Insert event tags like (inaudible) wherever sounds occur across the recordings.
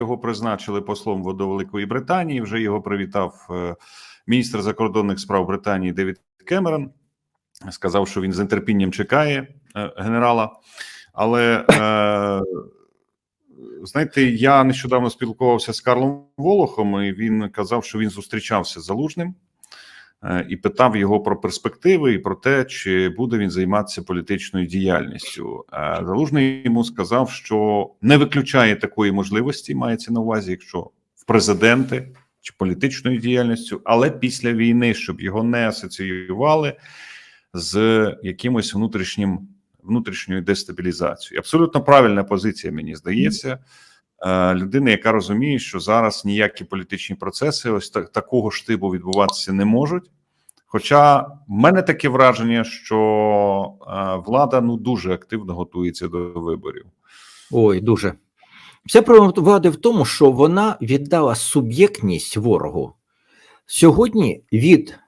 його призначили послом до Великої Британії. Вже його привітав е, міністр закордонних справ Британії Девід Кемерон. Сказав, що він з нетерпінням чекає е, генерала. Але е, знаєте, я нещодавно спілкувався з Карлом Волохом, і він казав, що він зустрічався з залужним і питав його про перспективи і про те, чи буде він займатися політичною діяльністю. Е, Залужний йому сказав, що не виключає такої можливості, мається на увазі, якщо в президенти чи політичною діяльністю, але після війни, щоб його не асоціювали з якимось внутрішнім внутрішньою дестабілізацією. Абсолютно правильна позиція, мені здається. Е, Людина, яка розуміє, що зараз ніякі політичні процеси ось так, такого штибу відбуватися не можуть. Хоча в мене таке враження, що е, влада ну дуже активно готується до виборів. Ой, дуже. Вся проблема влади в тому, що вона віддала суб'єктність ворогу. Сьогодні від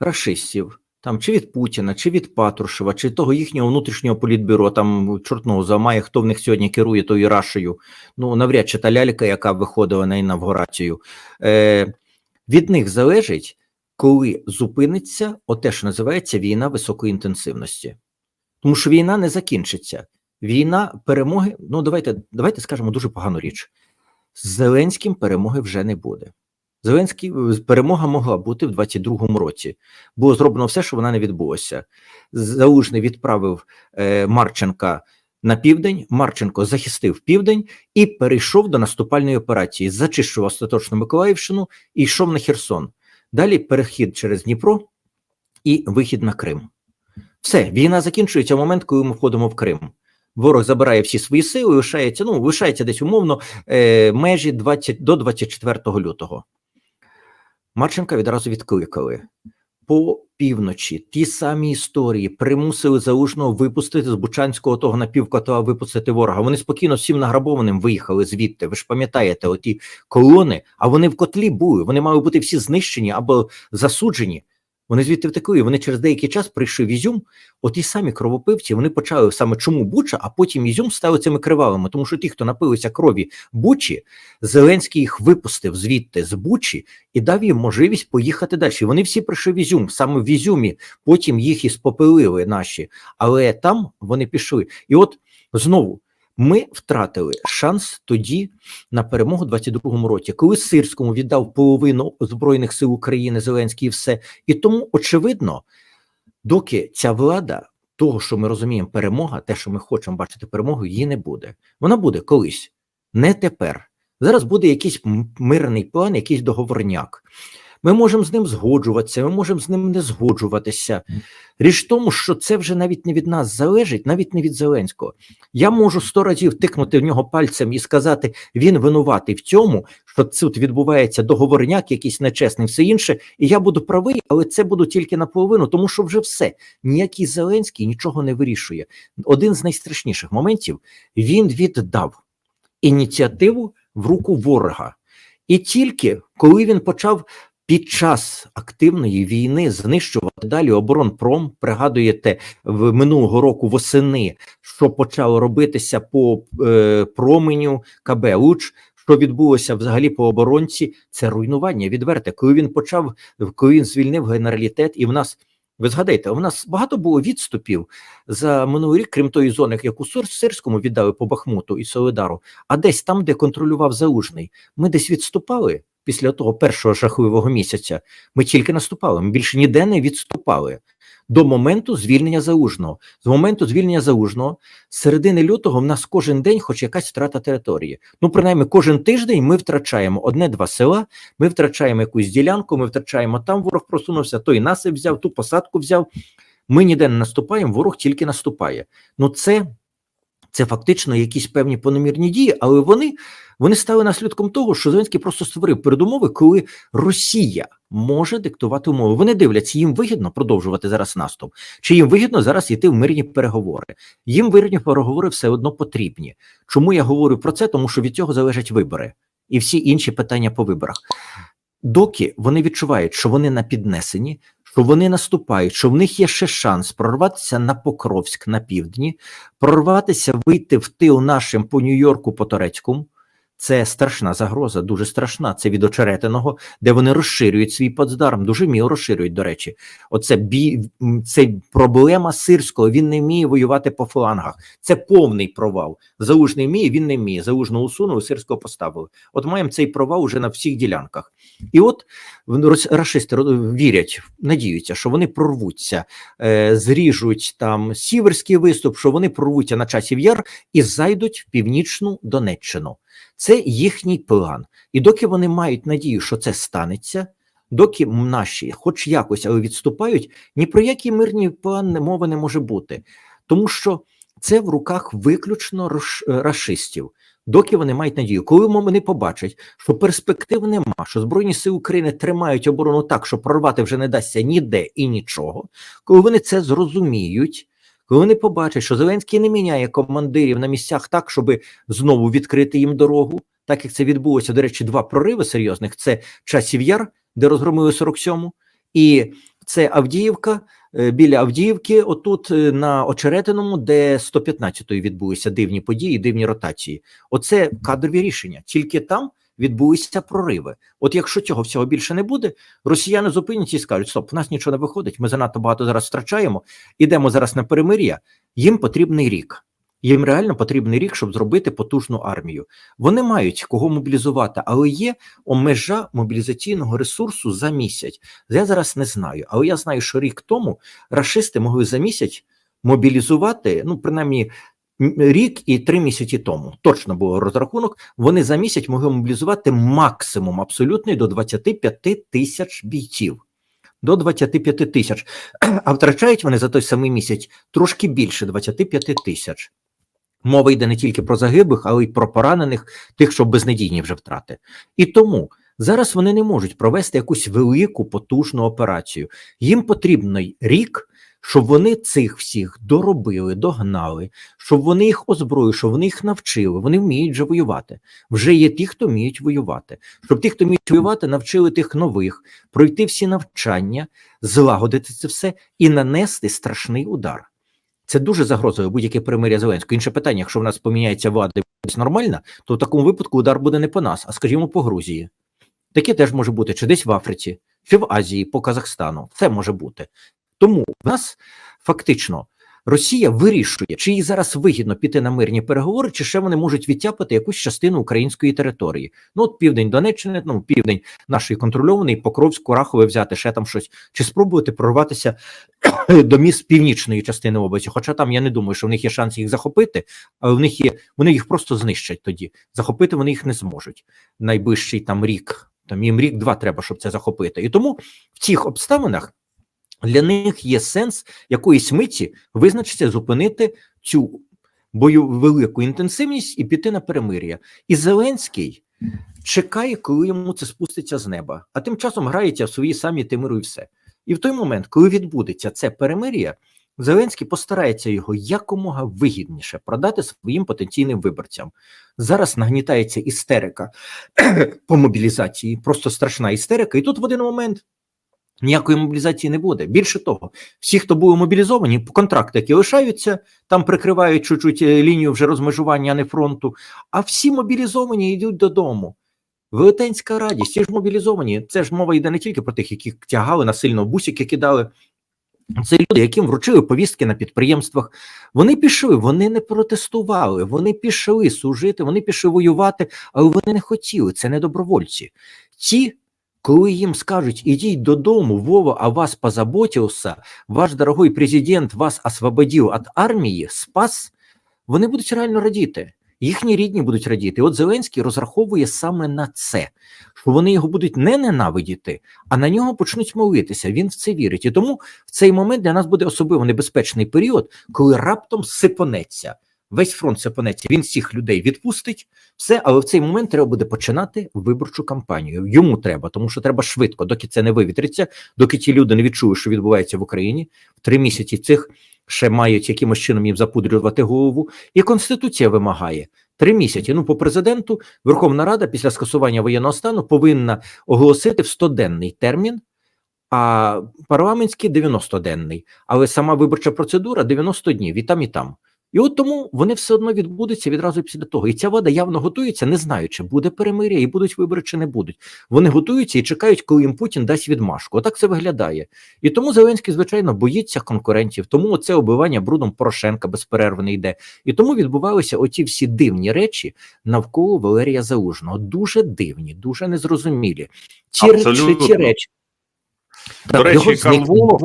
рашистів, там, чи від Путіна, чи від Патрушева, чи того їхнього внутрішнього політбюро, там чортного замає, хто в них сьогодні керує тою Рашею, ну навряд чи та лялька, яка виходила на інавгурацію, е, від них залежить, коли зупиниться оте, що називається війна високої інтенсивності. Тому що війна не закінчиться. Війна перемоги, ну давайте, давайте скажемо дуже погану річ. З Зеленським перемоги вже не буде. Зеленський перемога могла бути в 22-му році. Було зроблено все, що вона не відбулося. Залужний відправив е, Марченка на південь. Марченко захистив південь і перейшов до наступальної операції. Зачищував остаточно Миколаївщину і йшов на Херсон. Далі перехід через Дніпро і вихід на Крим. Все, війна закінчується в момент, коли ми входимо в Крим. Ворог забирає всі свої сили, лишається, ну, лишається десь умовно е, межі 20, до 24 лютого. Марченка відразу відкликали. По півночі ті самі історії примусили залужного випустити з Бучанського того напівкотла випустити ворога. Вони спокійно всім награбованим виїхали звідти. Ви ж пам'ятаєте, оті колони, а вони в котлі були. Вони мали бути всі знищені або засуджені. Вони звідти втекли. Вони через деякий час прийшли в Ізюм. Оті самі кровопивці вони почали саме чому Буча, а потім Ізюм стали цими кривавими. Тому що ті, хто напилися крові Бучі, Зеленський їх випустив звідти з Бучі і дав їм можливість поїхати далі. Вони всі прийшли в Ізюм. Саме в Ізюмі потім їх і спопилили наші, але там вони пішли. І от знову. Ми втратили шанс тоді на перемогу в 22-му році, коли Сирському віддав половину збройних сил України Зеленський і все. І тому очевидно, доки ця влада, того, що ми розуміємо, перемога, те, що ми хочемо бачити перемогу, її не буде. Вона буде колись, не тепер. Зараз буде якийсь мирний план, якийсь договорняк. Ми можемо з ним згоджуватися, ми можемо з ним не згоджуватися. Річ в тому, що це вже навіть не від нас залежить, навіть не від Зеленського. Я можу сто разів тикнути в нього пальцем і сказати, він винуватий в цьому, що тут відбувається договорняк, якийсь нечесний, все інше, і я буду правий, але це буду тільки наполовину, тому що вже все. Ніякий Зеленський нічого не вирішує. Один з найстрашніших моментів він віддав ініціативу в руку ворога. І тільки коли він почав під час активної війни знищувати далі оборонпром. Пригадуєте, в минулого року восени, що почало робитися по е, променю КБ Луч. Що відбулося взагалі по оборонці? Це руйнування відверте. Коли він почав, коли він звільнив генералітет, і в нас ви згадайте, у нас багато було відступів за минулий рік, крім тої зони, яку Сирському віддали по Бахмуту і Солидару. А десь там, де контролював Залужний, ми десь відступали після того першого жахливого місяця. Ми тільки наступали. Ми більше ніде не відступали до моменту звільнення залужного. З моменту звільнення залужного, з середини лютого, в нас кожен день, хоч якась втрата території. Ну, принаймні, кожен тиждень ми втрачаємо одне-два села, ми втрачаємо якусь ділянку, ми втрачаємо там. Ворог просунувся, той насип взяв, ту посадку взяв. Ми ніде не наступаємо, ворог тільки наступає. Ну, це. Це фактично якісь певні пономірні дії, але вони вони стали наслідком того, що Зеленський просто створив передумови, коли Росія може диктувати умови. Вони дивляться, їм вигідно продовжувати зараз наступ, чи їм вигідно зараз йти в мирні переговори. Їм мирні переговори все одно потрібні. Чому я говорю про це? Тому що від цього залежать вибори і всі інші питання по виборах. Доки вони відчувають, що вони на піднесенні, що вони наступають, що в них є ще шанс прорватися на Покровськ на півдні, прорватися, вийти в тил нашим по Нью-Йорку, по Турецькому. Це страшна загроза, дуже страшна. Це від очеретиного, де вони розширюють свій плацдарм, дуже вміло розширюють, до речі. Оце бі... це проблема сирського. Він не вміє воювати по флангах. Це повний провал. Залужний вміє, він не вміє. Залужного усунули, сирського поставили. От маємо цей провал уже на всіх ділянках. І от рашисти вірять, надіються, що вони прорвуться, е, зріжуть там сіверський виступ, що вони прорвуться на часів яр і зайдуть в північну Донеччину. Це їхній план. І доки вони мають надію, що це станеться, доки наші, хоч якось, але відступають, ні про який мирний план мови не може бути. Тому що це в руках виключно е, рашистів. Доки вони мають надію, коли вони побачать, що перспектив нема, що Збройні сили України тримають оборону так, що прорвати вже не дасться ніде і нічого, коли вони це зрозуміють, коли вони побачать, що Зеленський не міняє командирів на місцях так, щоб знову відкрити їм дорогу, так як це відбулося, до речі, два прориви серйозних: це часів яр, де розгромили 47-му, і це Авдіївка. е, Біля Авдіївки, отут е, на Очеретиному, де 115-ї відбулися дивні події, дивні ротації. Оце кадрові рішення. Тільки там відбулися прориви. От якщо цього всього більше не буде, росіяни зупиняться і скажуть: стоп, в нас нічого не виходить. Ми занадто багато зараз втрачаємо. Ідемо зараз на перемир'я. Їм потрібний рік. Їм реально потрібний рік, щоб зробити потужну армію. Вони мають кого мобілізувати, але є межа мобілізаційного ресурсу за місяць. Я зараз не знаю, але я знаю, що рік тому рашисти могли за місяць мобілізувати, ну принаймні рік і три місяці тому. Точно був розрахунок. Вони за місяць могли мобілізувати максимум абсолютний до 25 тисяч бійців. До 25 тисяч. (clears throat) А втрачають вони за той самий місяць трошки більше 25 тисяч. Мова йде не тільки про загиблих, але й про поранених, тих, що безнадійні вже втрати. І тому зараз вони не можуть провести якусь велику потужну операцію. Їм потрібно й рік, щоб вони цих всіх доробили, догнали, щоб вони їх озброїли, щоб вони їх навчили. Вони вміють вже воювати. Вже є ті, хто вміють воювати. Щоб ті, хто вміють воювати, навчили тих нових, пройти всі навчання, злагодити це все і нанести страшний удар. Це дуже загрозує будь-яке примиря Зеленського. Інше питання, якщо в нас поміняється влада буде то в такому випадку удар буде не по нас, а скажімо, по Грузії. Таке теж може бути, чи десь в Африці, чи в Азії, по Казахстану. Це може бути. Тому в нас фактично Росія вирішує, чи їй зараз вигідно піти на мирні переговори, чи ще вони можуть відтяпати якусь частину української території. Ну, от південь Донеччини, ну південь нашої контрольований, Покровську, Рахове взяти, ще там щось, чи спробувати прорватися (coughs) до міст північної частини області. Хоча там я не думаю, що в них є шанс їх захопити, але в них є, вони їх просто знищать тоді. Захопити вони їх не зможуть. Найближчий там рік, там їм рік-два треба, щоб це захопити. І тому в цих обставинах для них є сенс якоїсь миті визначитися, зупинити цю бою велику інтенсивність і піти на перемир'я. І Зеленський чекає, коли йому це спуститься з неба. А тим часом грається в свої самі тимиру і все. І в той момент, коли відбудеться це перемир'я, Зеленський постарається його якомога вигідніше продати своїм потенційним виборцям. Зараз нагнітається істерика (clears throat) по мобілізації, просто страшна істерика. І тут в один момент ніякої мобілізації не буде. Більше того, всі, хто були мобілізовані, контракти, які лишаються, там прикривають чуть-чуть е, лінію вже розмежування, а не фронту. А всі мобілізовані йдуть додому. Велетенська радість, всі ж мобілізовані. Це ж мова йде не тільки про тих, які тягали насильно бусики кидали. Це люди, яким вручили повістки на підприємствах. Вони пішли, вони не протестували, вони пішли служити, вони пішли воювати, але вони не хотіли. Це не добровольці. Ті, коли їм скажуть, ідіть додому, Вова, а вас позаботився, ваш дорогой президент вас освободив від армії, спас, вони будуть реально радіти. Їхні рідні будуть радіти. От Зеленський розраховує саме на це, що вони його будуть не ненавидіти, а на нього почнуть молитися. Він в це вірить. І тому в цей момент для нас буде особливо небезпечний період, коли раптом сипонеться. Весь фронт сипонеться. Він всіх людей відпустить, все, але в цей момент треба буде починати виборчу кампанію. Йому треба, тому що треба швидко, доки це не вивітриться, доки ті люди не відчують, що відбувається в Україні. В три місяці цих ще мають якимось чином їм запудрювати голову. І Конституція вимагає три місяці. Ну, по президенту, Верховна Рада після скасування воєнного стану повинна оголосити в 100-денний термін. А парламентський 90-денний, але сама виборча процедура 90 днів і там, і там. І от тому вони все одно відбудуться відразу після того. І ця влада явно готується, не знаючи, буде перемир'я і будуть вибори чи не будуть. Вони готуються і чекають, коли їм Путін дасть відмашку. Отак це виглядає. І тому Зеленський, звичайно, боїться конкурентів. Тому це оббивання брудом Порошенка безперервне йде. І тому відбувалися оці всі дивні речі навколо Валерія Залужного. Дуже дивні, дуже незрозумілі. Ці, речі, Абсолютно. ці речі. До речі, Карл зникнення-